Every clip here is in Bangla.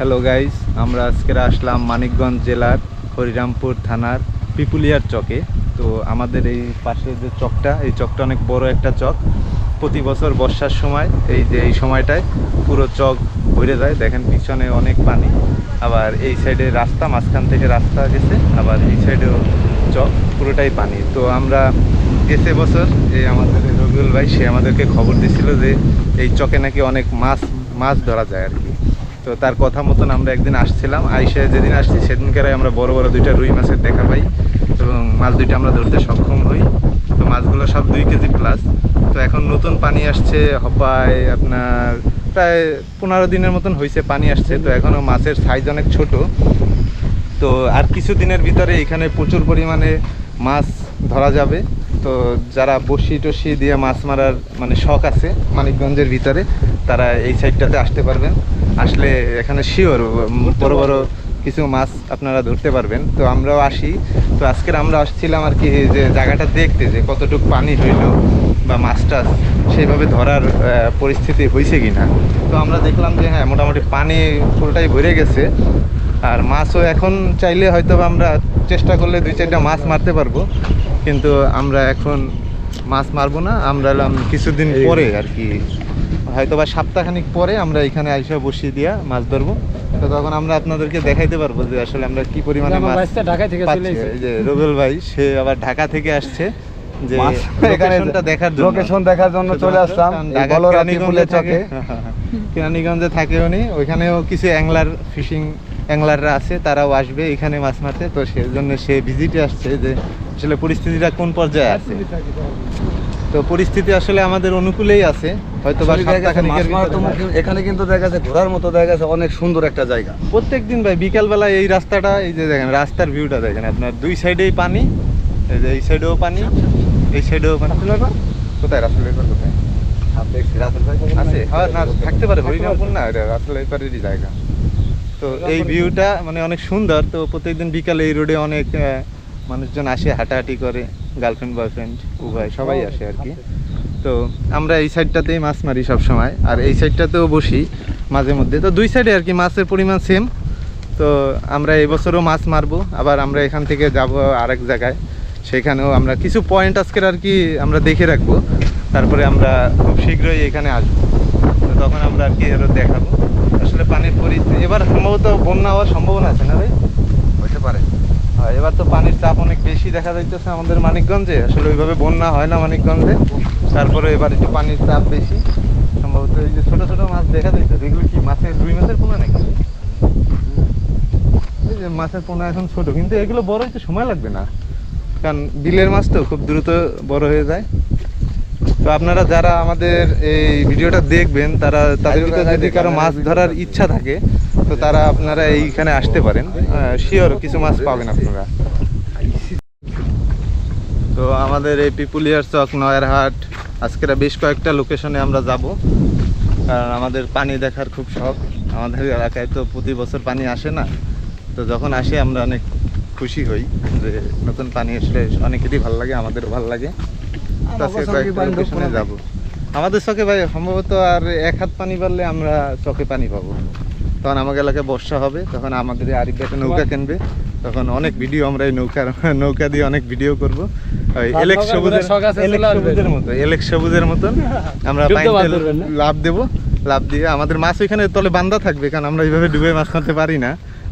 হ্যালো গাইস আমরা আজকে আসলাম মানিকগঞ্জ জেলার হরিরামপুর থানার পিপুলিয়ার চকে। তো আমাদের এই পাশে যে চকটা, এই চকটা অনেক বড় একটা চক। প্রতি বছর বর্ষার সময় এই যে, এই সময়টায় পুরো চক ভরে যায়। দেখেন পিছনে অনেক পানি। আবার এই সাইডে রাস্তা, মাঝখান থেকে রাস্তা গেছে। আবার এই সাইডেও চক, পুরোটাই পানি। তো আমরা গেছে বছর এই আমাদের রবিউল ভাই, সে আমাদেরকে খবর দিছিল যে এই চকে নাকি অনেক মাছ মাছ ধরা যায় আর কি। তো তার কথা মতন আমরা একদিন আসছিলাম, আইসে যেদিন আসছি সেদিনকার আমরা বড় বড় দুইটা রুই মাছের দেখা পাই এবং মাছ দুইটা আমরা ধরতে সক্ষম হই। তো মাছগুলো সব দুই কেজি প্লাস তো এখন নতুন পানি আসছে হপায় আপনার প্রায় পনেরো দিনের মতন হয়েছে পানি আসছে। তো এখনও মাছের সাইজ অনেক ছোট। তো আর কিছু দিনের ভিতরে এখানে প্রচুর পরিমাণে মাছ ধরা যাবে। তো যারা বসি টসি দিয়ে মাছ মারার মানে শখ আছে মানিকগঞ্জের ভিতরে, তারা এই সাইডটাতে আসতে পারবেন। আসলে এখানে শিওর বড় বড় কিছু মাছ আপনারা ধরতে পারবেন। তো আমরাও আসি। তো আজকের আমরা আসছিলাম আর কি যে জায়গাটা দেখতে, যে কতটুকু পানি হইল বা মাছ টাছ, সেইভাবে ধরার পরিস্থিতি হয়েছে কিনা। তো আমরা দেখলাম যে হ্যাঁ মোটামুটি পানি পুরোটাই ভরে গেছে। আর মাছও এখন চাইলে হয়তো বা আমরা চেষ্টা করলে দুই চারটা মাছ মারতে পারব। কিন্তু আমরা এখন মাছ মারবো না আমরা এলাম কিছুদিন পরে আর কি। হয়তো বা সপ্তাহখানিক পরে আমরা এখানে আইসা বসিয়ে দিয়া মাছ ধরবো। তো তখন আমরা আপনাদেরকে দেখাইতে পারব যে আসলে আমরা কি পরিমাণে মাছ থেকে চলে যে ভাই সে আবার ঢাকা থেকে আসছে যে মাছ দেখার জন্য। লোকেশন দেখার জন্য চলে আসলাম কেরানীগঞ্জে চকে। কেরানীগঞ্জে থাকে উনি ওইখানেও কিছু অ্যাংলার ফিশিং অ্যাংলাররা আছে তারাও আসবে এখানে মাছ মারতে। তো সেই জন্য সে ভিজিটে আসছে যে আসলে পরিস্থিতিটা কোন পর্যায়ে আছে। তো পরিস্থিতি আসলে আমাদের অনুকূলেই আছে। হয়তো এখানে কিন্তু দেখা যাচ্ছে ঘোরার মতো দেখা যাচ্ছে অনেক সুন্দর একটা জায়গা। প্রত্যেক দিন ভাই বিকালবেলা এই রাস্তাটা এই যে দেখেন রাস্তার ভিউটা দেখেন আপনার। দুই সাইডেই পানি এই যে এই সাইডেও পানি এই সাইডেও পানি। কোথায় রাসেল কোথায়? আছে। হ্যাঁ না থাকতে পারে হরিরামপুর না এটা ভাইপারেরই জায়গা। তো এই ভিউটা মানে অনেক সুন্দর। তো প্রত্যেকদিন বিকালে এই রোডে অনেক মানুষজন আসে হাঁটাহাঁটি করে গার্লফ্রেন্ড বয়ফ্রেন্ড উভয় সবাই আসে আর কি। তো আমরা এই সাইডটাতেই মাছ মারি সব সময় আর এই সাইডটাতেও বসি মাঝে মধ্যে। তো দুই সাইডে আর কি মাছের পরিমাণ সেম তো আমরা এবছরও মাছ মারবো। আবার আমরা এখান থেকে যাব আরেক জায়গায়। সেখানেও আমরা কিছু পয়েন্ট আজকের আর কি আমরা দেখে রাখব। তারপরে আমরা খুব শীঘ্রই এখানে আসব। তো তখন আমরা আর কি আরও দেখাবো। আসলে পানির পরিস্থিতি এবার সম্ভবত বন্যা হওয়ার সম্ভাবনা আছে না ভাই হইতে পারে। হয় এবার তো পানির চাপ অনেক বেশি দেখা যাইতেছে আমাদের মানিকগঞ্জে। আসলে ওইভাবে বন্যা হয় না মানিকগঞ্জে। তারপরে এবার একটু পানির চাপ বেশি। সম্ভবত এই যে ছোটো ছোটো মাছ দেখা যাইতেছে। এগুলো কি মাছের রুই মাছের পোনা নাকি? এই যে মাছের পোনা এখন ছোট কিন্তু এগুলো বড় হইতে সময় লাগবে না। কারণ বিলের মাছ তো খুব দ্রুত বড় হয়ে যায়। তো আপনারা যারা আমাদের এই ভিডিওটা দেখবেন তারা তাদের ভিতরে যদি কারও মাছ ধরার ইচ্ছা থাকে তো তারা আপনারা এইখানে আসতে পারেন। শিওর কিছু মাছ পাবেন আপনারা। তো আমাদের এই পিপুলিয়ার চক নয়ারহাট আজকের বেশ কয়েকটা লোকেশনে আমরা যাব। কারণ আমাদের পানি দেখার খুব শখ। আমাদের এলাকায় তো প্রতি বছর পানি আসে না। তো যখন আসে আমরা অনেক খুশি হই যে নতুন পানি আসলে অনেকেরই ভালো লাগে আমাদেরও ভালো লাগে। আজকে কয়েকটা লোকেশনে যাব। আমাদের চকে ভাই সম্ভবত আর এক হাত পানি পারলে আমরা চকে পানি পাবো। তখন আমাদের এলাকায় বর্ষা হবে তখন আমাদের আরিফ একটা নৌকা কিনবে। তখন অনেক ভিডিও আমরা এই নৌকার নৌকা দিয়ে অনেক ভিডিও করব। সবুজের। সবুজের মতো সবুজের মতন। আমরা লাভ দেবো লাভ দিয়ে। আমাদের মাছ ওইখানে তলে বান্ধা থাকবে কারণ আমরা এইভাবে ডুবে মাছ মারতে পারি না।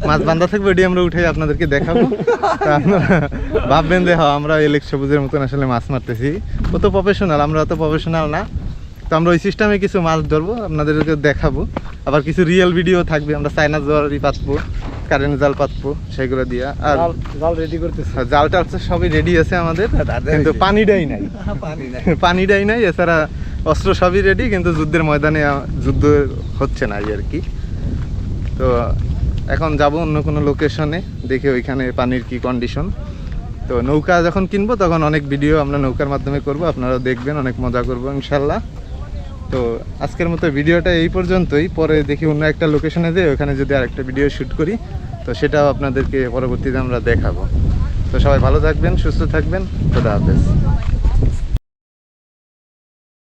মাছ বান্ধা থাকবে ওটি আমরা উঠে আপনাদেরকে দেখাবো। ভাববেন যে হ্যাঁ আমরা এলেক্স সবুজের মতন আসলে মাছ মারতেছি। ও তো প্রফেশনাল আমরা অত প্রফেশনাল না। তো আমরা ওই সিস্টেমে কিছু মাছ ধরবো আপনাদেরকে দেখাবো। আবার কিছু রিয়েল ভিডিও থাকবে আমরা চাইনা জরি পাতবো কারেন্ট জাল পাতবো সেগুলো দিয়ে। আর জাল রেডি করতেছে। আর জাল টাল সবই রেডি আছে আমাদের কিন্তু পানিটাই নাই। পানি পানিটাই নাই এছাড়া অস্ত্র সবই রেডি কিন্তু যুদ্ধের ময়দানে যুদ্ধ হচ্ছে না এই আর কি। তো এখন যাব অন্য কোনো লোকেশনে দেখে ওইখানে পানির কি কন্ডিশন তো নৌকা যখন কিনবো, তখন অনেক ভিডিও আমরা নৌকার মাধ্যমে করব আপনারা দেখবেন, অনেক মজা করব ইনশাল্লাহ তো আজকের মতো ভিডিওটা এই পর্যন্তই। পরে দেখি অন্য একটা লোকেশনে যেয়ে ওখানে যদি আরেকটা ভিডিও শ্যুট করি, তো সেটাও আপনাদেরকে পরবর্তীতে আমরা দেখাবো। তো সবাই ভালো থাকবেন, সুস্থ থাকবেন, খোদা হাফেজ।